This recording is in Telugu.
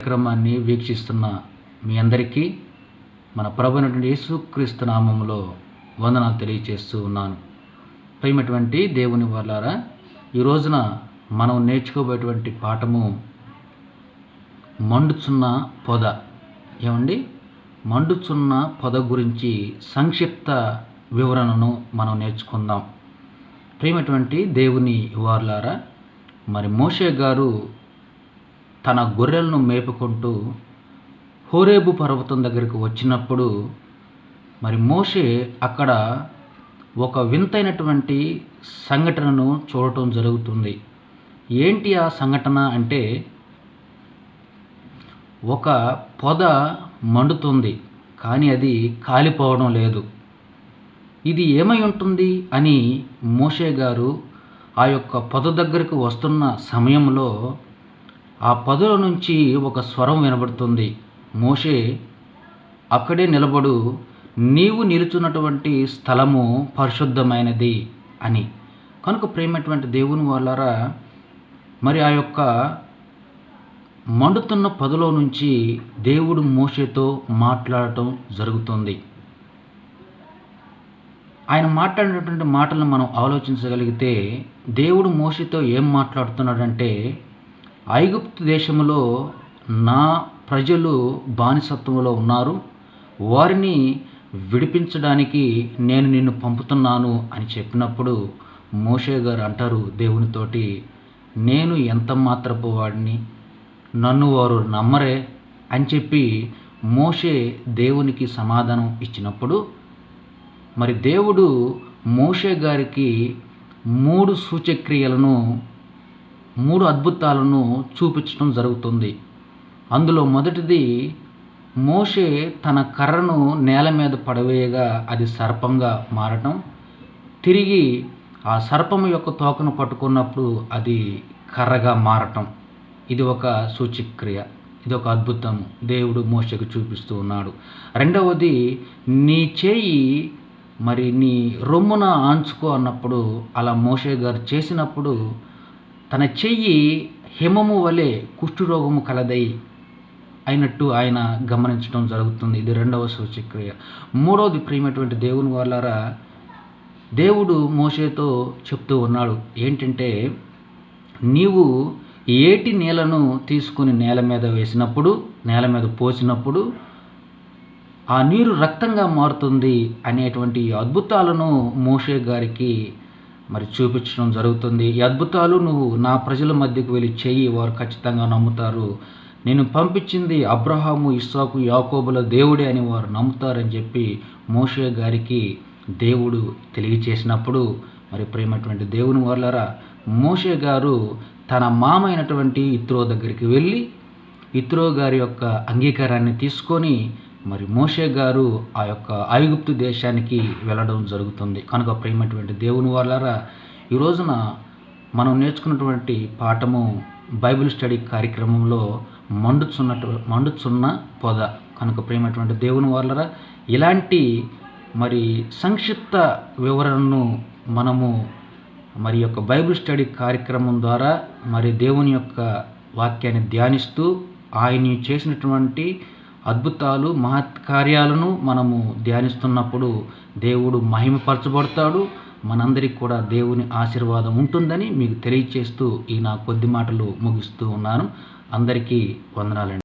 కార్యక్రమాన్ని వీక్షిస్తున్న మీ అందరికీ మన ప్రభునటువంటి యేసుక్రీస్తు నామంలో వందనాలు తెలియచేస్తూ ఉన్నాను. ప్రేమటువంటి దేవుని వాళ్ళారా ఈ రోజున మనం నేర్చుకోబోయేటువంటి పాఠము మండుచున్న పొద. ఏమండి? మండుచున్న పొద గురించి సంక్షిప్త వివరణను మనం నేర్చుకుందాం. ప్రేమటువంటి దేవుని వార్లారా మరి మోషే గారు తన గొర్రెలను మేపుకుంటూ హోరేబు పర్వతం దగ్గరికి వచ్చినప్పుడు మరి మోషే అక్కడ ఒక వింతైనటువంటి సంఘటనను చూడటం జరుగుతుంది. ఏంటి ఆ సంఘటన అంటే ఒక పొద మండుతుంది కానీ అది కాలిపోవడం లేదు. ఇది ఏమై ఉంటుంది అని మోషే గారు ఆ యొక్క పొద దగ్గరకు వస్తున్న సమయంలో ఆ పదుల నుంచి ఒక స్వరం వినబడుతుంది. మోషే అక్కడే నిలబడు. నీవు నిలుచున్నటువంటి స్థలము పరిశుద్ధమైనది అని. కనుక ప్రేమటువంటి దేవుని వాళ్ళారా మరి ఆ యొక్క మండుతున్న పదులో నుంచి దేవుడు మోషేతో మాట్లాడటం జరుగుతుంది. ఆయన మాట్లాడినటువంటి మాటలను మనం ఆలోచించగలిగితే దేవుడు మోషతో ఏం మాట్లాడుతున్నాడంటే ఐగుప్తు దేశంలో నా ప్రజలు బానిసత్వంలో ఉన్నారు. వారిని విడిపించడానికి నేను నిన్ను పంపుతున్నాను అని చెప్పినప్పుడు మోషే గారు అంటారు దేవునితోటి నేను ఎంత మాత్రపు వాడిని? నన్ను వారు నమ్మరే అని చెప్పి మోషే దేవునికి సమాధానం ఇచ్చినప్పుడు మరి దేవుడు మోషే గారికి మూడు సూచక్రియలను మూడు అద్భుతాలను చూపించడం జరుగుతుంది. అందులో మొదటిది మోషే తన కర్రను నేల మీద పడవేయగా అది సర్పంగా మారటం. తిరిగి ఆ సర్పం యొక్క తోకను పట్టుకున్నప్పుడు అది కర్రగా మారటం. ఇది ఒక సూచిక్రియ ఇది ఒక అద్భుతం. దేవుడు మోషకు చూపిస్తూ ఉన్నాడు. రెండవది నీ చేయి మరి నీ రొమ్మున ఆంచుకో అన్నప్పుడు అలా మోషే గారు చేసినప్పుడు తన చెయ్యి హిమము వలె కుష్ఠరోగము కలదై అయినట్టు ఆయన గమనించడం జరుగుతుంది. ఇది రెండవ సూచక్రియ మూడవది ప్రియమైనటువంటి దేవుని వాళ్ళారా దేవుడు మోషేతో చెప్తూ ఉన్నాడు. ఏంటంటే నీవు ఏటి నేలను తీసుకుని నేల మీద వేసినప్పుడు నేల మీద పోసినప్పుడు ఆ నీరు రక్తంగా మారుతుంది అనేటువంటి అద్భుతాలను మోషే గారికి మరి చూపించడం జరుగుతుంది. ఈ అద్భుతాలు నువ్వు నా ప్రజల మధ్యకు వెళ్ళి చెయ్యి వారు ఖచ్చితంగా నమ్ముతారు. నేను పంపించింది అబ్రహాము ఇస్సాకు యాకోబుల దేవుడే అని వారు నమ్ముతారని చెప్పి మోషే గారికి దేవుడు తెలియచేసినప్పుడు మరి ప్రేమటువంటి దేవుని వర్లరా మోషే గారు తన మామ అయినటువంటి ఇత్రో దగ్గరికి వెళ్ళి ఇత్రో గారి యొక్క అంగీకారాన్ని తీసుకొని మరి మోషే గారు ఆ యొక్క ఐగుప్తు దేశానికి వెళ్ళడం జరుగుతుంది. కనుక ప్రేమటువంటి దేవుని వాళ్ళారా ఈ రోజున మనం నేర్చుకున్నటువంటి పాఠము బైబిల్ స్టడీ కార్యక్రమంలో మండుచున్నట్టు మండుచున్న పొద. కనుక ప్రేమటువంటి దేవుని వాళ్ళరా ఇలాంటి మరి సంక్షిప్త వివరణను మనము మరి యొక్క బైబిల్ స్టడీ కార్యక్రమం ద్వారా మరి దేవుని యొక్క వాక్యాన్ని ధ్యానిస్తూ ఆయన చేసినటువంటి అద్భుతాలు మహత్ కార్యాలను మనము ధ్యానిస్తున్నప్పుడు దేవుడు మహిమపరచబడతాడు. మనందరికి కూడా దేవుని ఆశీర్వాదం ఉంటుందని మీకు తెలియచేస్తూ ఈ నా కొద్ది మాటలు ముగిస్తూ ఉన్నాను. అందరికీ వందనాలండి.